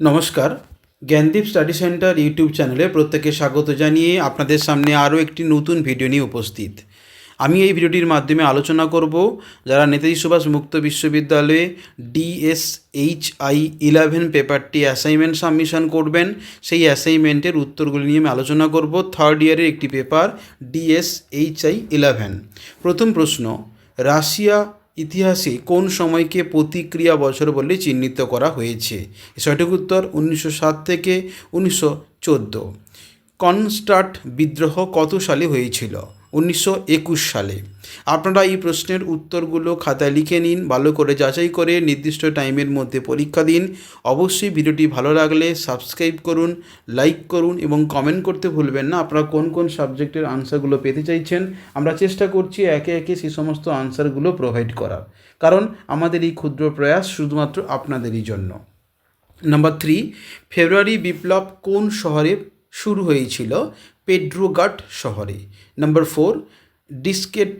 নমস্কার। Gyandeep study centre YouTube চ্যানেলে প্রত্যেকে স্বাগত জানিয়ে আপনাদের সামনে আরও একটি নতুন ভিডিও নিয়ে উপস্থিত। আমি এই ভিডিওটির মাধ্যমে আলোচনা করব যারা নেতাজি সুভাষ মুক্ত বিশ্ববিদ্যালয়ে ডিএসএইচআই ইলেভেন পেপারটি অ্যাসাইনমেন্ট সাবমিশন করবেন, সেই অ্যাসাইনমেন্টের উত্তরগুলি নিয়ে আমি আলোচনা করব। থার্ড ইয়ারের একটি পেপার, ডিএসএইচআই ইলেভেন। প্রথম প্রশ্ন, রাশিয়া ইতিহাসে কোন সময়কে প্রতিক্রিয়া বছর বলে চিহ্নিত করা হয়েছে? সঠিক উত্তর উনিশশো সাত থেকে উনিশশো চোদ্দ। কনস্টার্ট বিদ্রোহ কত সালে হয়েছিল? উনিশশো একুশ সালে। আপনারা এই প্রশ্নের উত্তরগুলো খাতায় লিখে নিন, ভালো করে যাচাই করে নির্দিষ্ট টাইমের মধ্যে পরীক্ষা দিন। অবশ্যই ভিডিওটি ভালো লাগলে সাবস্ক্রাইব করুন, লাইক করুন এবং কমেন্ট করতে ভুলবেন না। আপনারা কোন কোন সাবজেক্টের আনসারগুলো পেতে চাইছেন, আমরা চেষ্টা করছি একে একে সেই সমস্ত আনসারগুলো প্রোভাইড করার। কারণ আমাদের এই ক্ষুদ্র প্রয়াস শুধুমাত্র আপনাদেরই জন্য। নাম্বার থ্রি, ফেব্রুয়ারি বিপ্লব কোন শহরে শুরু হয়েছিল পেড্রোগাট শহরে। নাম্বার ফোর ডিসকেট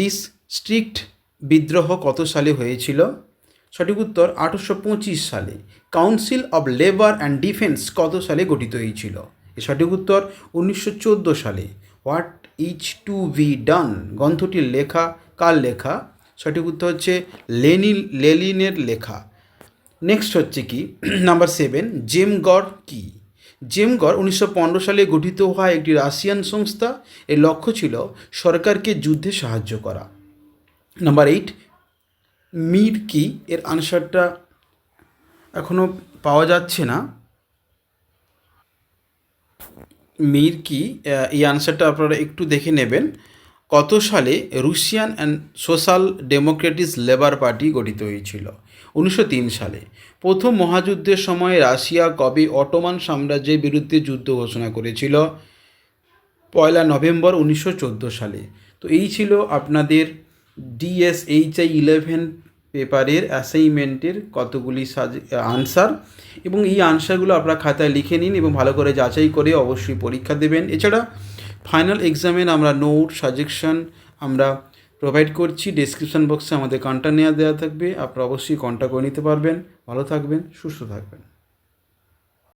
ডিস্ট্রিক্ট বিদ্রোহ কত সালে হয়েছিল? সঠিক উত্তর, আঠারোশো পঁচিশ সালে। Council of labour and defence কত সালে গঠিত হয়েছিল? এর সঠিক উত্তর, উনিশশো চোদ্দ সালে। What is to be done গ্রন্থটির লেখা কার লেখা? সঠিক উত্তর হচ্ছে লেনিন, লেলিনের লেখা। নেক্সট হচ্ছে কি? নাম্বার সেভেন জেমগড় কি? জেমগড় উনিশশো সালে গঠিত হওয়া একটি রাশিয়ান সংস্থা, এর লক্ষ্য ছিল সরকারকে যুদ্ধে সাহায্য করা। নাম্বার এইট মির কি? এর আনসারটা এখনও পাওয়া যাচ্ছে না। মির কি? এই আনসারটা আপনারা একটু দেখে নেবেন। কত সালে Russian and social democratic labour party গঠিত হয়েছিল? উনিশশো তিন সালে। প্রথম মহাযুদ্ধের সময় রাশিয়া কবে অটোমান সাম্রাজ্যের বিরুদ্ধে যুদ্ধ ঘোষণা করেছিল? পয়লা নভেম্বর উনিশশো চোদ্দ সালে। তো এই ছিল আপনাদের ডিএসএইচআই ইলেভেন পেপারের অ্যাসাইনমেন্টের কতগুলি আনসার এবং এই আনসারগুলো আপনারা খাতায় লিখে নিন এবং ভালো করে যাচাই করে অবশ্যই পরীক্ষা দেবেন। এছাড়া ফাইনাল এক্সামের আমরা নোট সাজেকশন আমরা প্রোভাইড করছি। ডেসক্রিপশন বক্সে আমাদের কন্ট্যাক্ট নেওয়া দেওয়া থাকবে। আপনারা অবশ্যই কন্ট্যাক্ট করে নিতে পারবেন। ভালো থাকবেন, সুস্থ থাকবেন।